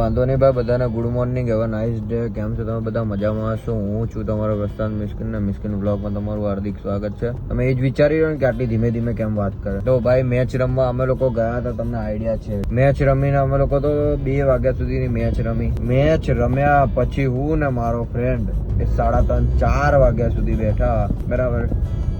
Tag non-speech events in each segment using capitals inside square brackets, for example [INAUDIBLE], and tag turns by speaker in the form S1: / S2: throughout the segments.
S1: વાંધો નહીં ભાઈ, બધાને ગુડ મોર્નિંગ હવે નાઇસ ડે કેમ છો તમે બધા? મજામાં હશો? હું છું તમારો પ્રસ્થાન મિસ્કિન મિસ્કિન બ્લોગમાં તમારું હાર્દિક સ્વાગત છે. તમે એ જ વિચારી રહ્યો કે આટલી ધીમે ધીમે કેમ વાત કરે? તો ભાઈ મેચ રમવા અમે લોકો ગયા હતા, તમને આઈડિયા છે. મેચ રમીને અમે લોકો તો બે વાગ્યા સુધીની મેચ રમી. મેચ રમ્યા પછી હું ને મારો ફ્રેન્ડ એ સાડા ત્રણ, ચાર વાગ્યા સુધી બેઠા. બરાબર?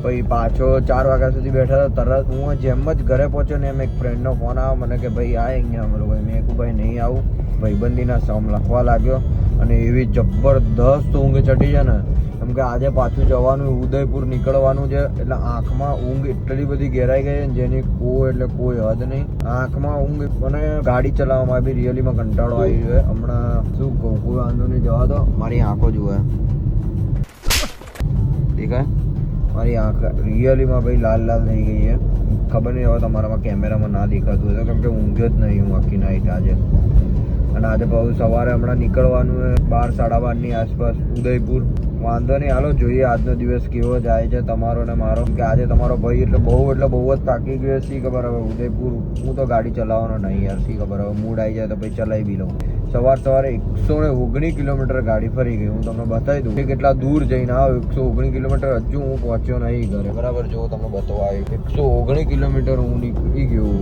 S1: પછી પાછો ચાર વાગ્યા સુધી બેઠા તરત હું જેમ જ ઘરે પહોંચ્યો ને એમ એક ફ્રેન્ડનો ફોન આવ્યો મને કે ભાઈ આ અહીંયા અમે લોકો. મેં કહું ભાઈ, નહીં આવું. ભાઈબંધીના સમ લખવા લાગ્યો અને એવી જબરદસ્ત ઊંઘ ચડી છે ને. કેમ કે આજે પાછું જવાનું, ઉદયપુર નીકળવાનું છે, એટલે આંખમાં ઊંઘ એટલી બધી ઘેરાઈ ગઈ છે જેની કોઈ એટલે કોઈ હદ નહીં. આંખમાં ઊંઘ મને ગાડી ચલાવવામાં બી રિયલીમાં કંટાળો આવી ગયો હમણાં શું કહું, કોઈ વાંધો નહીં, જવા દો. મારી આંખો જુએ. હે મારી આંખ રિયલીમાં ભાઈ લાલ લાલ થઈ ગઈ છે. ખબર નહીં હવે તમારામાં કેમેરામાં ના દેખાતું હશે કેમ કે ઊંઘ્યો જ નહીં હું આખી નાઈટ આજે. અને આજે બહુ સવારે હમણાં નીકળવાનું હોય બાર, સાડા બારની આસપાસ, ઉદયપુર. વાંધો નહીં, હાલો, જોઈએ આજનો દિવસ કેવો જાય છે તમારો ને મારો. કે આજે તમારો ભાઈ એટલે બહુ એટલે બહુ જ થાકી ગયો શી ખબર હવે ઉદયપુર. હું તો ગાડી ચલાવવાનો નહીં યાર, શી ખબર, હવે મૂડ આવી જાય તો પછી ચલાવી બી લઉં. સવાર સવારે એકસો ને ઓગણીસ કિલોમીટર ગાડી ફરી ગઈ. હું તમને બતાવી દઉં કેટલા દૂર જઈને આવો. એકસો ઓગણી કિલોમીટર હજુ હું પહોંચ્યો નહીં ઘરે. બરાબર, જો તમને બતાવવા આવ્યું એકસો ઓગણીસ કિલોમીટર હું નીકળી ગયો.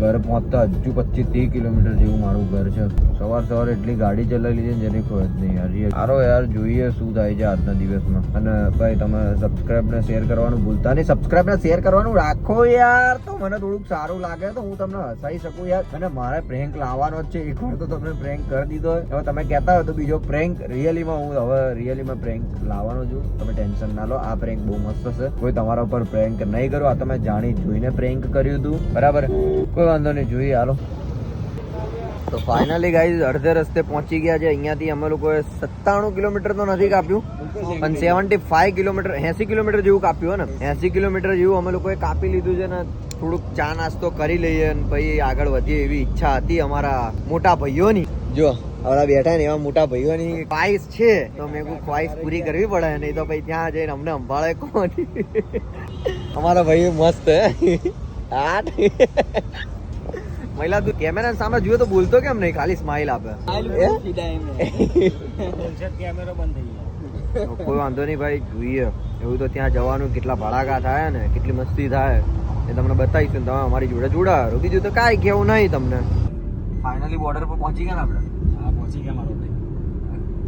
S1: ઘર પહોંચતા હજુ પચીસ ત્રીસ કિલોમીટર જેવું મારું ઘર છે. સવાર સવારે એટલી ગાડી ચલાવી લીધી ને જેની કોઈ જ નહીં યાર. સારો યાર, જોઈએ શું થાય છે આજના દિવસમાં. અને ભાઈ, તમે સબસ્ક્રાઈબ ને શેર કરવાનું ભૂલતા નહીં. સબસ્ક્રાઈબ ને શેર કરવાનું રાખો યાર. તો મને થોડુંક સારું લાગે તો હું તમને હસાઈ શકું યાર. અને મારે પ્રેન્ક લાવવાનો જ છે. એક વાર તો તમને પ્રેન્ક કરી દીધો હવે તમે કહેતા હોય તો બીજો પ્રેન્ક રિયલીમાં હું હવે રિયલીમાં પ્રેન્ક લાવવાનો છું. તમે ટેન્શન ના લો, આ પ્રેન્ક બહુ મસ્ત છે કોઈ તમારા ઉપર પ્રેન્ક નહીં કરો. આ તમે જાણી જોઈને પ્રેન્ક કર્યું હતું બરાબર? કોઈ વાંધો નહીં, જોઈએ, હાલો. તો ફાઇનલી ગાઈઝ અડધે રસ્તે પહોંચી ગયા છે. અહીંયાથી અમે લોકોએ સત્તાણું કિલોમીટર તો નથી કાપ્યું. પણ સેવન્ટી ફાઈવ કિલોમીટર, એસી કિલોમીટર જેવું કાપ્યું ને? એસી કિલોમીટર જેવું અમે લોકોએ કાપી લીધું છે ને થોડુંક ચા નાસ્તો કરી લઈએ અને પછી આગળ વધીએ એવી ઈચ્છા હતી અમારા મોટા ભાઈઓની. જો આવડા બેઠા ને એવા મોટા ભાઈઓની ખ્વાઈશ છે તો મેં કહું ખ્વાઈશ પૂરી કરવી પડે નહીં તો પછી ત્યાં જઈને અમને સંભાળે કોણ? અમારા ભાઈ મસ્ત આઠ મહિલા તું કેમેરા સામે જુએ તો બોલતો કેમ નહીં? ખાલી સ્માઈલ આપે. કોઈ વાંધો નહીં ભાઈ જોઈએ. એવું તો ત્યાં જવાનું કેટલા ભડાકા થાય ને કેટલી મસ્તી થાય. એ તમને બતાવીશું ને તમે અમારી જોડે જોડાવો બીજું તો કાંઈ કેવું નહીં તમને. ફાઇનલી બોર્ડર પર પહોંચી ગયા ને આપણે?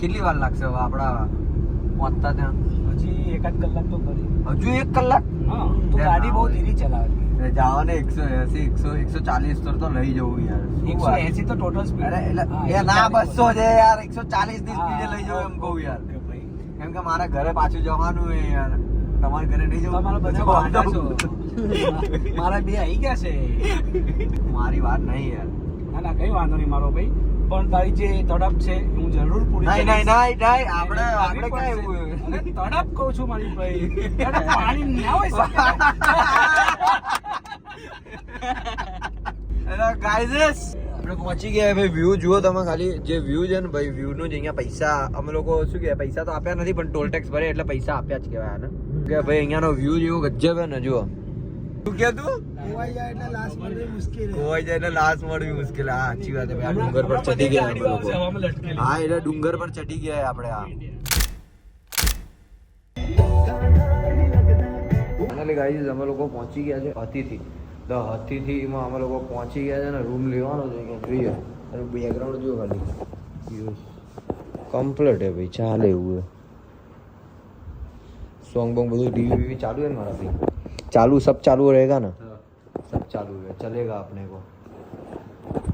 S1: કેટલી વાર લાગશે હવે આપણા પહોંચતા ત્યાં?
S2: હજી એકાદ કલાક તો કરી.
S1: હજુ એક કલાક?
S2: હા તો ગાડી બહુ ધીરી ચલાવે
S1: જવાને એકસો એસી એકસો એકસો ચાલીસ તો તો લઈ જવું યાર.
S2: એકસો એસી તો ટોટલ સ્પીડ
S1: એટલે ના બસો છે યાર એકસો ચાલીસની સ્પીડે લઈ જવું એમ કહું યાર. કેમ કે મારા ઘરે પાછું જવાનું યાર. તમારે ઘરે નહીં જવું?
S2: તમારા બધા વાંધા છો [LAUGHS] મારા બે આવી ગયા છે.
S1: મારી વાત નહીં યાર.
S2: ના ના કઈ વાંધો નહીં મારો ભાઈ. પણ તારી જે તડપ છે હું જરૂર પૂરી
S1: નહીં નહીં નહીં નહીં આપણે આપણે ક્યાં એવું?
S2: તડપ કહું છું મારી ભાઈ. તડપ પાણી ના હોય
S1: હેલો ગાઈઝ [LAUGHS] આપણે પહોંચી ગયા ભાઈ વ્યૂ જુઓ તમે ખાલી. જે વ્યૂ છે ને ભાઈ વ્યૂ નું જ અહીંયા પૈસા અમે લોકો શું કહેવાય પૈસા તો આપ્યા નથી પણ ટોલ ટેક્સ ભરે એટલે પૈસા આપ્યા જ કહેવાય આને. કે ભાઈ અહીંયાનો વ્યૂ જેવો ગજબ હે ને જુઓ. શું કે તું?
S2: જાય એટલે મળવી મુશ્કેલ છે.
S1: જાય એટલે લાશ મળવી મુશ્કેલ હા સાચી વાત છે ભાઈ. ડુંગર પર ચડી ગયા અમે લોકો. હા એટલે ડુંગર પર ચડી ગયા આપણે આ ફાઇનલી ગાઈઝ અમે લોકો પહોંચી ગયા છે હતીથી ધ હતીથી માં અમે લોકો પહોંચી ગયા છે ને રૂમ લેવાનો છે જોઈએ. અને બેકગ્રાઉન્ડ જો ખાલી. કમ્પ્લીટ હે ભાઈ ચાલે એવું હે સોંગ બોંગ બધું ટીવી વીવી ચાલુ है ना मारा भाई चालू सब चालू रहेगा ना सब चालू है चलेगा अपने को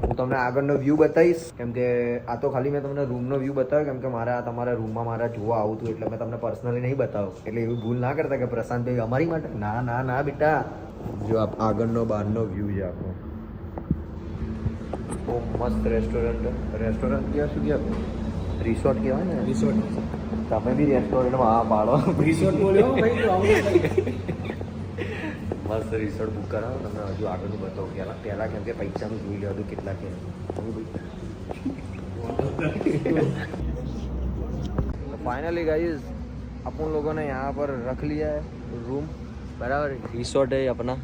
S1: હું તમને આગળનો વ્યૂ બતાવીશ કેમ કે આ તો ખાલી મેં તમને રૂમનો વ્યૂ બતાવ્યો કેમ કે મારે આ તમારા રૂમમાં મારા જોવા આવું હતું એટલે મેં તમને પર્સનલી નહીં બતાવ્યું એટલે એવી ભૂલ ના કરતા કે પ્રશાંતભાઈ અમારી માટે ના ના ના બેટા જો આ આગળનો બહારનો વ્યૂ છે આપણો બહુ મસ્ત રેસ્ટોરન્ટ રેસ્ટોરન્ટ કહેવાય શું કહેવાય રિસોર્ટ કહેવાય ને
S2: રિસોર્ટ
S1: તમે બી રેસ્ટોરન્ટમાં હા પાડો
S2: રિસોર્ટ બોલ્યો ભાઈ તું આવું નહીં.
S1: મસ્ત રિસોર્ટ બુક કરાવો તમને હજુ આગળનું બતાવો પહેલાં પહેલાં કેમ કે પૈસાનું જોઈ લે હતું કેટલા કે फाइनली गाइस अपन लोगों ने यहाँ पर रख लिया है रूम बराबर रिसोर्ट है अपना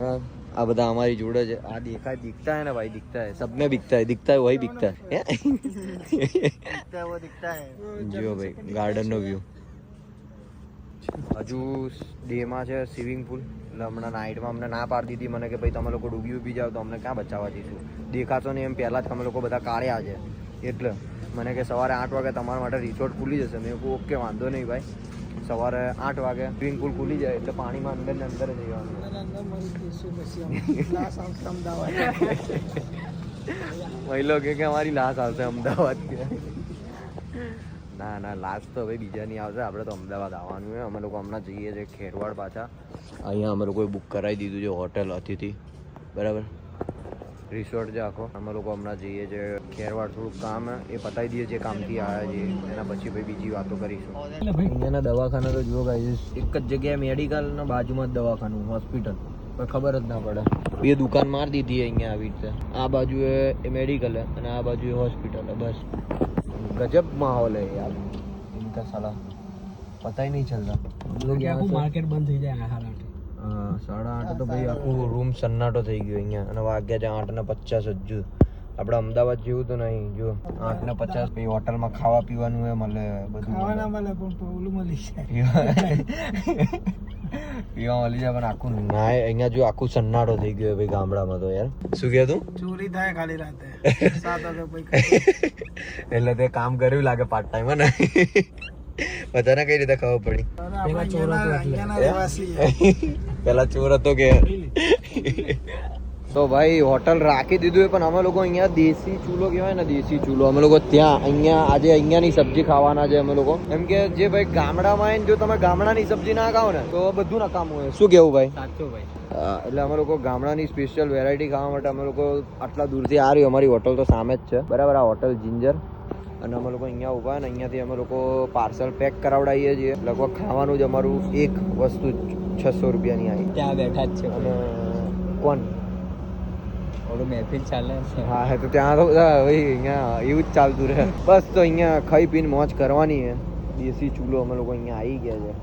S1: हाँ આ બધા અમારી જોડે છે આ દેખાય દિખતા है ना भाई दिखता है सब में दिखता है दिखता है वही दिखता है જો ભાઈ ગાર્ડન નો વ્યૂ હજુ ડેમાં છે સ્વિમિંગ પુલ એટલે હમણાં નાઇટમાં અમને ના પાડી દીધી મને કે ભાઈ તમે લોકો ડૂબી ઉબી જાવ તો અમને ક્યાં બચાવવા જઈશું દેખાશો નહીં એમ પહેલાં જ અમે લોકો બધા કાઢ્યા છે એટલે મને કે સવારે આઠ વાગે તમારા માટે રિસોર્ટ ખુલી જશે મેં કહું ઓકે વાંધો નહીં ભાઈ સવારે આઠ વાગે સ્વિમિંગ પુલ ખુલી જાય એટલે પાણીમાં અંદર ને અંદર જ જવાનું મહિલો કે કે અમારી લાશ આવશે અમદાવાદ કે. ના ના લાશ તો હવે બીજા નહીં આવશે. આપણે તો અમદાવાદ આવવાનું છે. અમે લોકો હમણાં જઈએ છીએ ખેરવાડ પાછા. અહીંયા અમે લોકોએ બુક કરાવી દીધું છે હોટેલ અતિથિ. બરાબર? રિસોર્ટ છે આખો અમે લોકો હમણાં જઈએ છીએ ખેરવાડ થોડુંક કામ હે, એ પતાવી દઈએ છીએ કામથી આવ્યા છીએ એના પછી ભાઈ બીજી વાતો કરીશું
S2: એટલે ભાઈ
S1: અહીંયાના દવાખાના તો જુઓ ગાઈસ એક જ જગ્યાએ મેડિકલ ને બાજુમાં જ દવાખાનું હોસ્પિટલ પણ ખબર જ ના પડે બે દુકાન માર દીધી અહીંયા આવી રીતે આ બાજુ એ મેડિકલ હે અને આ બાજુ હોસ્પિટલ હે બસ ગજબ માહોલ है यार इनका साला पता ही नहीं चलता हम लोग यहाँ से
S2: માર્કેટ બંધ થઈ જાય આહાર આઠે
S1: હા, સાડા આઠ તો ભાઈ આખું રૂમ સન્નાટો થઈ ગયો અહીંયા. અને વાગ્યા છે આઠ ને પચાસ હજુ આપણે અમદાવાદ જેવું તો નહીં જો. આઠ ને પચાસ પછી હોટલમાં ખાવા પીવાનું એ મળે બધું ખાવાના
S2: મળે પણ ઓલું મળી જાય.
S1: પીવા મળી જાય પણ આખું ના અહીંયા જો આખું સન્નાટો થઈ ગયો ભાઈ ગામડામાં તો યાર. શું કહે તું?
S2: ચોરી થાય ખાલી રાતે. [LAUGHS]
S1: એટલે તે કામ કર્યું લાગે પાર્ટ ટાઈમ ને? બધાને કઈ રીતે ખબર પડી?
S2: પેલા ચોર હતો
S1: પેલા ચોર હતો કે તો ભાઈ હોટલ રાખી દીધું પણ અમે લોકો અહીંયા દેશી ચૂલો કહેવાય ને દેશી ચૂલો. અમે લોકો ત્યાં અહીંયા આજે અહીંયાની સબ્જી ખાવાના છે અમે લોકો. એમ કે જે ભાઈ ગામડામાં જો તમે ગામડાની સબ્જી ના ખાઓ ને તો બધું નકામું હોય. શું કેવું ભાઈ?
S2: સાચો ભાઈ.
S1: એટલે અમે લોકો ગામડાની સ્પેશિયલ વેરાયટી ખાવા માટે અમે લોકો આટલા દૂરથી આ રહ્યું. અમારી હોટલ તો સામે જ છે. બરાબર આ હોટલ જિંજર. અને અમે લોકો અહીંયા ઊભા અને અહીંયાથી અમે લોકો પાર્સલ પેક કરાવડાવીએ છીએ. લગભગ ખાવાનું જ અમારું એક વસ્તુ છસો રૂપિયાની આવી.
S2: ત્યાં બેઠા જ છે.
S1: અને કોણ?
S2: ઓલું મહેફિલ ચાલે
S1: હા હા તો ત્યાં તો બધા ભાઈ અહીંયા એવું જ ચાલતું રહે. બસ તો અહીંયા ખાઈ પીને મોજ કરવાની છે. દેશી ચૂલો અમે લોકો અહીંયા આવી ગયા છે.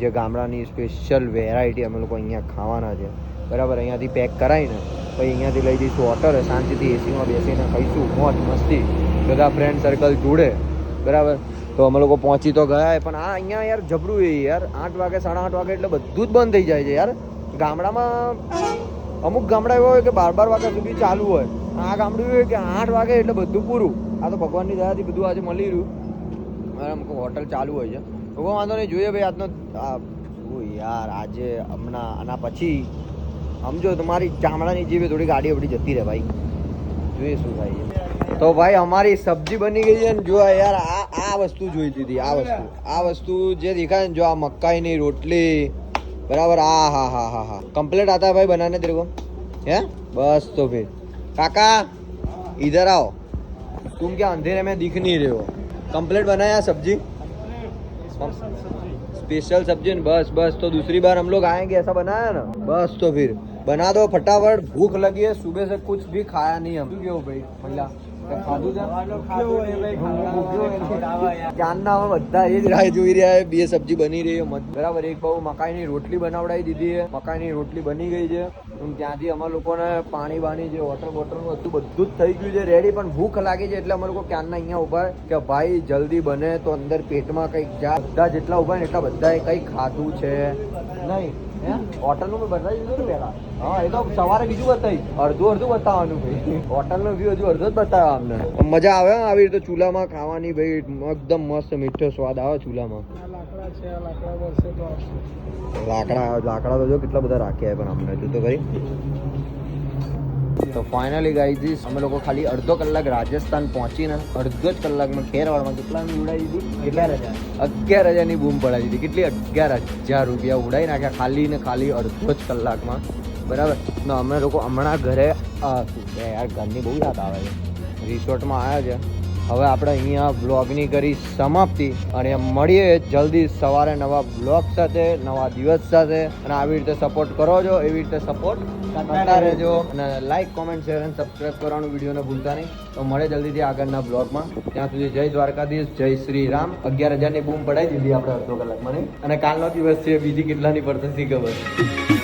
S1: જે ગામડાની સ્પેશિયલ વેરાયટી અમે લોકો અહીંયા ખાવાના છે. બરાબર અહીંયાથી પેક કરાવીને પછી અહીંયાથી લઈ જઈશું હોટલ શાંતિથી એસીમાં બેસીને ખાઈશું. મોજ મસ્તી. બધા ફ્રેન્ડ સર્કલ જોડે, બરાબર? તો અમે લોકો પહોંચી તો ગયા પણ આ અહીંયા યાર જબરું એ યાર. આઠ વાગે, સાડા આઠ વાગે એટલે બધું જ બંધ થઈ જાય છે યાર. ગામડામાં અમુક ગામડા એવા હોય કે બાર બાર વાગ્યા સુધી ચાલુ હોય. આ ગામડું હોય કે આઠ વાગે એટલે બધું પૂરું. આ તો ભગવાનની દયાથી બધું આજે મળી રહ્યું. અમુક હોટલ ચાલુ હોય છે. તો કોઈ વાંધો નહીં, જોઈએ ભાઈ આજનો યાર, આજે હમણાં, આના પછી. સમજો તમારી ચામડાની જીવે થોડી ગાડી આપણી જતી રહે ભાઈ. જોઈએ શું થાય છે તો ભાઈ અમારી સબ્જી બની ગઈ છે ને જો આ યાર આ આ વસ્તુ જોઈતી હતી આ વસ્તુ આ વસ્તુ જે દેખાય ને જો આ મકાઈની રોટલી बराबर हाँ हाँ हाँ हाँ हाँ कंप्लीट आता है भाई बनाने तेरे को है बस तो फिर काका इधर आओ तुम क्या अंधेरे में दिख नहीं रहे हो कंप्लीट बनाया सब्जी स्पेशल सब्जी न बस बस तो दूसरी बार हम लोग आएंगे ऐसा बनाया ना बस तो फिर બના દો ફટાફટ ભૂખ લગી હે સુબહ સે કુછ ભી ખાયા નહીં હમ કેવું ભાઈ મહિલા બધા એ જ રાહ જોઈ રહ્યા છે બે સબ્જી બની રહી છે બરાબર એક બહુ મકાઈની રોટલી બનાવડાવી દીધી છે મકાઈની રોટલી બની ગઈ છે ત્યાંથી અમારા લોકોને પાણી બાણી જે વોટર બોટલ હતું બધું જ થઈ ગયું છે રેડી પણ ભૂખ લાગી છે એટલે અમે લોકો ક્યાંના અહીંયા ઊભા કે ભાઈ જલ્દી બને તો અંદર પેટમાં કંઈક જા બધા જેટલા ઊભા ને એટલા બધાએ કંઈક ખાધું છે. નહીં હોટલનું મેં બતાવી દીધું ને પહેલા હા એ તો સવારે બીજું બતાવી અડધું અડધું બતાવવાનું ભાઈ. હોટલનો વ્યૂ હજુ અડધો જ બતાવ્યો અમને. મજા આવે આવી રીતે ચૂલામાં ખાવાની ભાઈ. એકદમ મસ્ત મીઠો સ્વાદ આવે ચૂલામાં.
S2: લાકડા લાકડા તો.
S1: લાકડા લાકડા તો જો કેટલા બધા રાખ્યા પણ અમને જો તો કરી તો ફાઇનલી ગાઈઝીસ અમે લોકો ખાલી અડધો કલાક રાજસ્થાન પહોંચીને અડધો જ કલાકમાં ખેરવાડમાં કેટલા ઉડાવી દીધી? અગિયાર હજાર. અગિયાર હજારની બૂમ પડાવી દીધી. કેટલી? અગિયાર હજાર રૂપિયા ઉડાવી નાખ્યા ખાલી ને ખાલી અડધો જ કલાકમાં. બરાબર? ને અમે લોકો હમણાં ઘરે આ યાર ઘરની બહુ યાદ આવે છે. રિસોર્ટમાં આવ્યા છે. હવે આપણે અહીંયા બ્લોગની કરી સમાપ્તિ અને મળીએ જલ્દી સવારે નવા બ્લોગ સાથે નવા દિવસ સાથે. અને આવી રીતે સપોર્ટ કરો છો એવી રીતે સપોર્ટ કરતા રહેજો અને લાઈક કોમેન્ટ શેર અને સબસ્ક્રાઈબ કરવાનું વિડીયોને ભૂલતા નહીં. તો મળે જલ્દીથી આગળના બ્લોગમાં. ત્યાં સુધી જય દ્વારકાધીશ, જય શ્રી રામ. અગિયાર હજારની બૂમ પડાવી દીધી આપણે અડધો કલાકમાં નહીં. અને કાલનો દિવસ છે, બીજી કેટલાની પડશે શી ખબર?